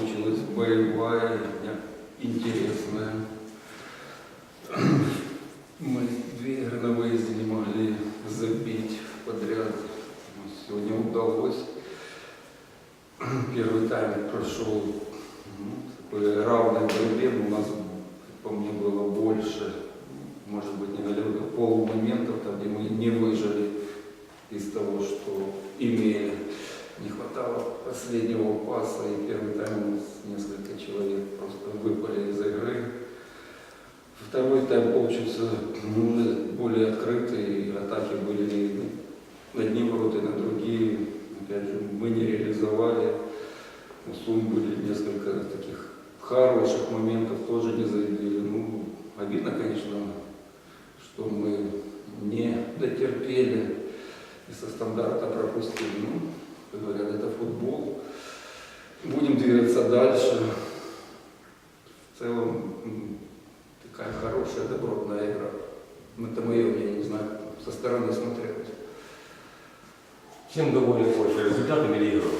получилась боевая, интересная. Мы две игры на выезде не могли забить подряд. Сегодня удалось. Первый тайм прошел ну, такой равной борьбе, но у нас, по мне, было больше, может быть, не говорил, полумоментов, там, где мы не выжили из того, что имели. Не последнего паса, и первый тайм несколько человек просто выпали из игры. Второй тайм получился более открытый, атаки были на одни ворота, на другие. Опять же, мы не реализовали. У Сум были несколько таких хороших моментов, тоже не забили. Ну, обидно, конечно, что мы не дотерпели и со стандарта пропустили. Ну, говорят, это футбол. Будем двигаться дальше. В целом, такая хорошая, добротная игра. Это мое мнение, не знаю, со стороны смотрелось. Чем доволен больше, результатом или игрой?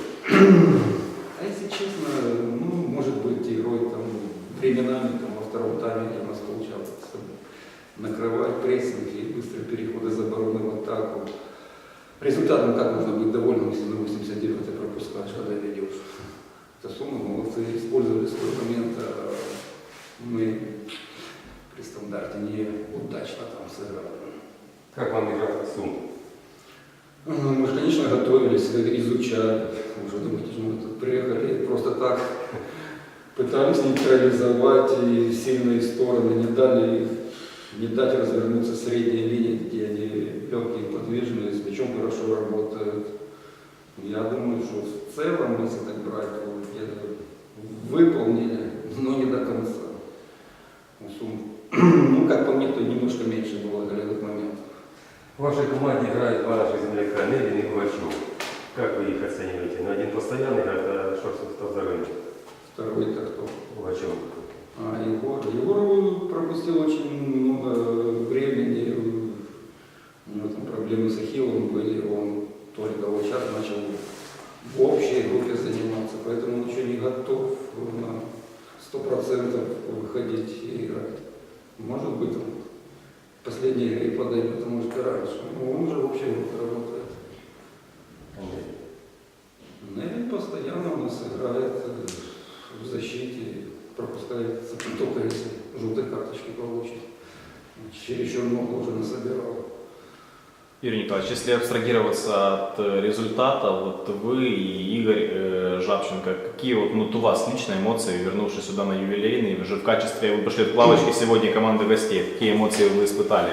А если честно, ну, может быть, игрой там временами там, во втором тайме у нас получалось накрывать прессинг и быстрые переходы из обороны в атаку. Результатом как можно быть довольным, если на 89 ты пропускаешь, когда ведешь? Это суммы молодцы, использовали свой момент, а мы при стандарте не удачно там сыграли. Как вам игра в Сум? Ну, Мы же, конечно, готовились, изучали. Уже думаете, что мы тут приехали просто так пытались нейтрализовать и сильные стороны, не дали не дать развернуться средней линии, где они легкие, подвижные, с мячом хорошо работают. Я думаю, что в целом, если так брать, то где-то выполнили, но не до конца. Ну, Ну, как по мне, то немножко меньше было голевых моментов. В вашей команде играют два наших земляка, Невин и Пугачев. Как вы их оцениваете? Ну, один постоянный, а что, кто за рынок? Второй-то кто? Пугачев. А, Егор. Егор пропустил очень много времени. У него там проблемы с ахиллом были. Он только вот сейчас начал в общей группе заниматься, поэтому он еще не готов на сто процентов выходить и играть. Может быть, он в последней игре подойдет, может и раньше. Но он уже в общей группе работает. Андрей. Невин постоянно у нас играет э, в защите, пропускает только если желтые карточки получит. Чересчур много уже насобирал. Юрий Николаевич, если абстрагироваться от э, результата, вот вы и Игорь э, Жабченко, какие вот ну, у вас лично эмоции, вернувшись сюда на юбилейный, уже в качестве, вы пошли в плавочки сегодня команды гостей, какие эмоции вы испытали?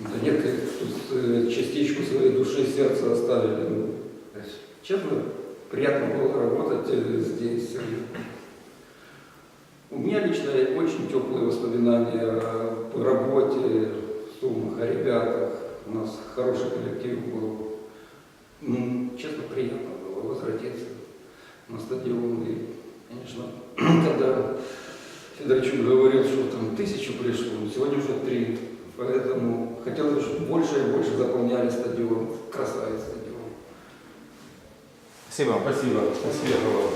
Да нет, тут э, частичку своей души и сердца оставили. Ну, Честно, приятно было работать э, здесь. У меня лично очень теплые воспоминания о работе, суммах, о ребятах. У нас хороший коллектив был. Ну, честно, приятно было возвратиться на стадион. И, конечно, когда Федорчук говорил, что там тысячу пришло, сегодня уже три. Поэтому хотелось бы, чтобы больше и больше заполняли стадион. Красавец стадион. Спасибо. Спасибо. Вам.